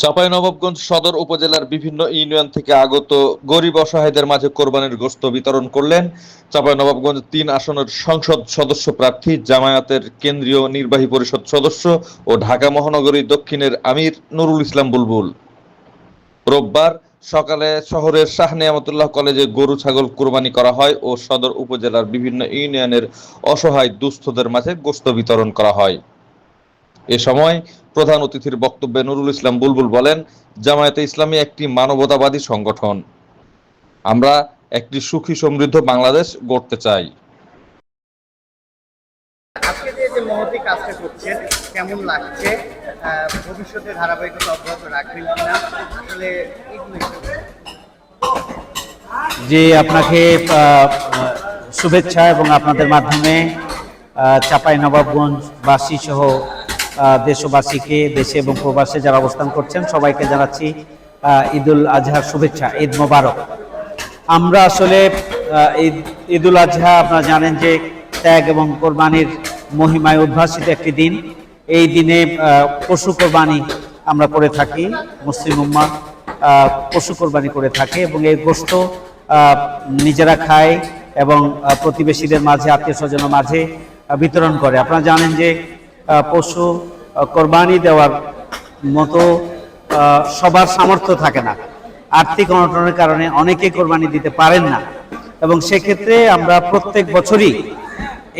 চাঁপাইনবাবগঞ্জ সদর উপজেলার বিভিন্ন ইউনিয়ন থেকে আগত গরিব অসহায়দের মাঝে কোরবানির গোস্ত বিতরণ করলেন চাঁপাইনবাবগঞ্জ তিন আসনের সংসদ সদস্য প্রার্থী, জামায়াতের কেন্দ্রীয় নির্বাহী পরিষদ সদস্য ও ঢাকা মহানগরী দক্ষিণের আমির নুরুল ইসলাম বুলবুল। রোববার সকালে শহরের শাহ নিয়ামতুল্লাহ কলেজে গরু, ছাগল কোরবানি করা হয় ও সদর উপজেলার বিভিন্ন ইউনিয়নের অসহায় দুস্থদের মাঝে গোস্ত বিতরণ করা হয়। এ সময় প্রধান অতিথির বক্তব্যে নুরুল ইসলাম বুলবুল বলেন জামায়াতে ইসলামী একটি মানবতাবাদী সংগঠন। আমরা একটি সুখী সমৃদ্ধ বাংলাদেশ গড়তে চাই। আজকে যে যে মহতি কাজটা করছেন কেমন লাগছে? ভবিষ্যতে ধারাবাহিকতা অব্যাহত রাখবেন কিনা? আসলে যে আপনাকে শুভেচ্ছা এবং আপনাদের মাধ্যমে চাপাই নবাবগঞ্জবাসী সহ দেশবাসীকে, দেশে এবং প্রবাসে যারা অবস্থান করছেন, সবাইকে জানাচ্ছি ঈদুল আজহার শুভেচ্ছা, ঈদ মোবারক। আমরা আসলে ঈদ, ঈদুল আজহা, আপনারা জানেন যে ত্যাগ এবং কোরবানির মহিমায় উদ্ভাসিত একটি দিন। এই দিনে পশু কোরবানি আমরা করে থাকি, মুসলিম উম্মা পশু কোরবানি করে থাকে এবং এই গোস্ত নিজেরা খায় এবং প্রতিবেশীদের মাঝে, আত্মীয় স্বজনের মাঝে বিতরণ করে। আপনারা জানেন যে পশু কোরবানি দেওয়ার মতো সবার সামর্থ্য থাকে না। আর্থিক অনটনের কারণে অনেকে কোরবানি দিতে পারেন না। এবং সেক্ষেত্রে আমরা প্রত্যেক বছরই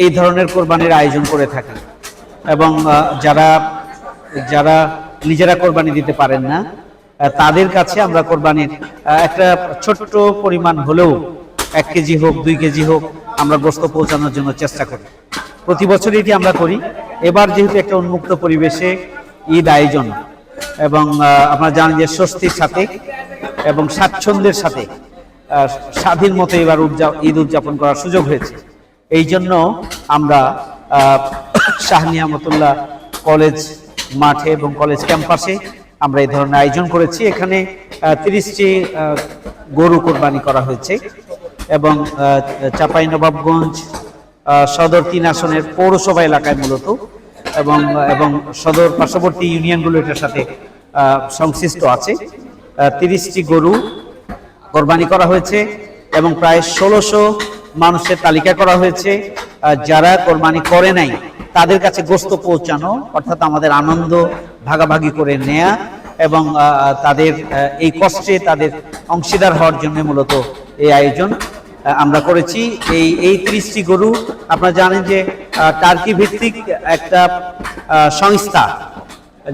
এই ধরনের কোরবানির আয়োজন করে থাকি। এবং যারা যারা নিজেরা কোরবানি দিতে পারেন না তাদের কাছে আমরা কোরবানির একটা ছোট্ট পরিমাণ হলেও এক কেজি হোক, দুই কেজি হোক আমরা গোস্ত পৌঁছানোর জন্য চেষ্টা করি। প্রতি বছর এটি আমরা করি। এবার যেহেতু একটা উন্মুক্ত পরিবেশে ঈদ আয়োজন এবং আপনারা জানেন যে স্বস্তির সাথে এবং স্বাচ্ছন্দ্যের সাথে স্বাধীন মতো এবার ঈদ উদযাপন করার সুযোগ হয়েছে। এই জন্য আমরা শাহ নিয়ামতুল্লাহ কলেজ মাঠে এবং কলেজ ক্যাম্পাসে আমরা এই ধরনের আয়োজন করেছি। এখানে তিরিশটি গরু কোরবানি করা হয়েছে। এবং চাপাই নবাবগঞ্জ সদর তিন আসনের পৌরসভা এলাকায় মূলত এবং এবং সদর পার্শ্ববর্তী ইউনিয়নগুলো এটার সাথে সংশ্লিষ্ট আছে। তিরিশটি গরু কোরবানি করা হয়েছে এবং প্রায় ষোলোশো মানুষের তালিকা করা হয়েছে। যারা কোরবানি করে নাই, তাদের কাছে গোস্ত পৌঁছানো, অর্থাৎ আমাদের আনন্দ ভাগাভাগি করে নেয়া এবং তাদের এই কষ্টে তাদের অংশীদার হওয়ার জন্য মূলত এই আয়োজন। আমরা করেছি। এই এই ত্রিশটি গরু আপনারা জানেন যে টার্কি ভিত্তিক একটা সংস্থা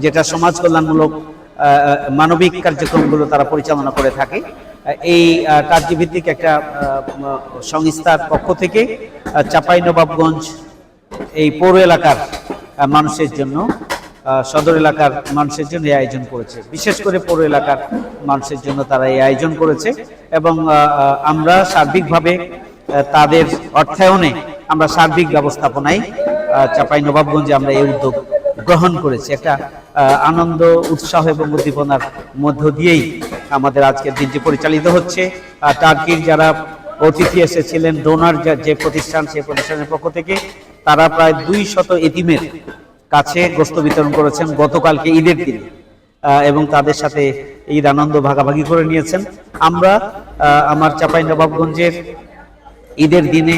যেটা সমাজ কল্যাণমূলক মানবিক কার্যক্রমগুলো তারা পরিচালনা করে থাকে। এই আহ, কার্যভিত্তিক একটা সংস্থার পক্ষ থেকে চাপাই নবাবগঞ্জ এই পৌর এলাকার মানুষের জন্য সদর এলাকার মানুষের জন্য এই আয়োজন করেছে। বিশেষ করে পৌর এলাকার মানুষের জন্য তারা এই আয়োজন করেছে। এবং আমরা সার্বিকভাবে তাদের অর্থায়নে আমরা সার্বিক ব্যবস্থাপনায় চাপাই নবাবগঞ্জে আমরা এই উদ্যোগ গ্রহণ করেছি। একটা আনন্দ, উৎসাহ এবং উদ্দীপনার মধ্য দিয়েই আমাদের আজকের দিনটি পরিচালিত হচ্ছে। টার্কির যারা অতিথি এসেছিলেন, ডোনার যে প্রতিষ্ঠান সেই প্রতিষ্ঠানের পক্ষ থেকে, তারা প্রায় দুই শত এতিমের কাছে গোস্ত বিতরণ করেছেন গতকালকে ঈদের দিনে। এবং তাদের সাথে ঈদ আনন্দ ভাগাভাগি করে নিয়েছেন। আমরা আমার চাপাই নবাবগঞ্জের ঈদের দিনে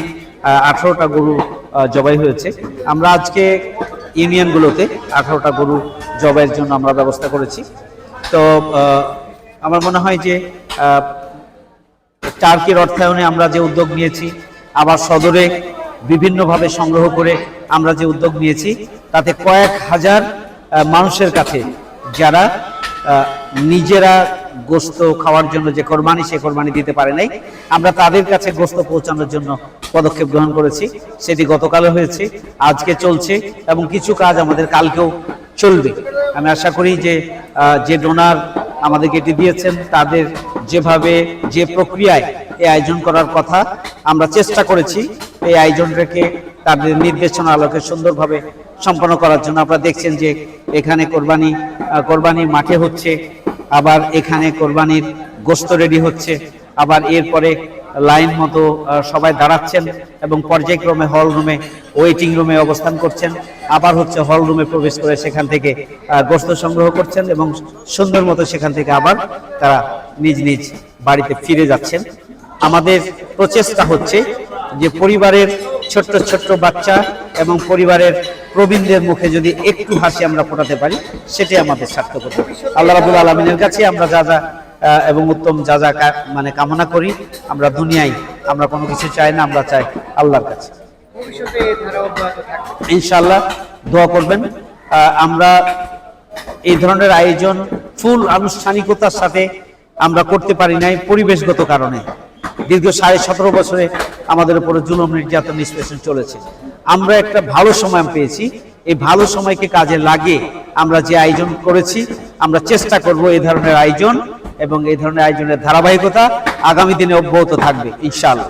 আঠারোটা গরু জবাই হয়েছে। আমরা আজকে ইউনিয়নগুলোতে আঠারোটা গরু জবাইয়ের জন্য আমরা ব্যবস্থা করেছি। তো আমার মনে হয় যে টার্কির অর্থায়নে আমরা যে উদ্যোগ নিয়েছি, আবার সদরে বিভিন্নভাবে সংগ্রহ করে আমরা যে উদ্যোগ নিয়েছি, তাতে কয়েক হাজার মানুষের কাছে যারা নিজেরা গোস্ত খাওয়ার জন্য যে কোরবানি, সে কোরবানি দিতে পারে নাই। আমরা তাদের কাছে গোস্ত পৌঁছানোর জন্য পদক্ষেপ গ্রহণ করেছি। সেটি গতকালও হয়েছে, আজকে চলছে এবং কিছু কাজ আমাদের কালকেও চলবে। আমি আশা করি যে যে ডোনার আমাদেরকে এটি দিয়েছেন, তাদের যেভাবে যে প্রক্রিয়ায় এই আয়োজন করার কথা আমরা চেষ্টা করেছি, এই আয়োজনটাকে তাদের নির্দেশনা আলোকে সুন্দরভাবে সম্পন্ন করার জন্য আপনারা দেখছেন যে এখানে কোরবানি আহ, কোরবানির মাঠে হচ্ছে আবার এখানে কোরবানির গোস্ত রেডি হচ্ছে আবার এরপরে লাইন মতো সবাই দাঁড়াচ্ছেন এবং পর্যায়ক্রমে হল রুমে ওয়েটিং রুমে অবস্থান করছেন আবার হচ্ছে হল রুমে প্রবেশ করে সেখান থেকে গোস্ত সংগ্রহ করছেন এবং সুন্দর মতো সেখান থেকে আবার তারা নিজ নিজ বাড়িতে ফিরে যাচ্ছেন। আমাদের প্রচেষ্টা হচ্ছে যে পরিবারের ছোট্ট ছোট্ট বাচ্চা এবং পরিবারের প্রবীণদের মুখে যদি একটু হাসি আমরা ফোটাতে পারি সেটাই আমাদের সার্থকতা আল্লাহ রাবুল আলমিনের কাছে আমরা যা যা এবং উত্তম যা যা মানে কামনা করি আমরা দুনিয়ায় আমরা কোনো কিছু চাই না আমরা চাই আল্লাহর কাছে। ইনশাআল্লাহ দোয়া করবেন। আমরা এই ধরনের আয়োজন ফুল আনুষ্ঠানিকতার সাথে আমরা করতে পারি নাই পরিবেশগত কারণে। দীর্ঘ সাড়ে সতেরো বছরে আমাদের উপরে জুলুম নির্যাতন নিষ্পেষণ চলেছে। আমরা একটা ভালো সময় পেয়েছি। এই ভালো সময়কে কাজে লাগে আমরা যে আয়োজন করেছি, আমরা চেষ্টা করব এই ধরনের আয়োজন এবং এই ধরনের আয়োজনের ধারাবাহিকতা আগামী দিনে অব্যাহত থাকবে, ইনশাআল্লাহ।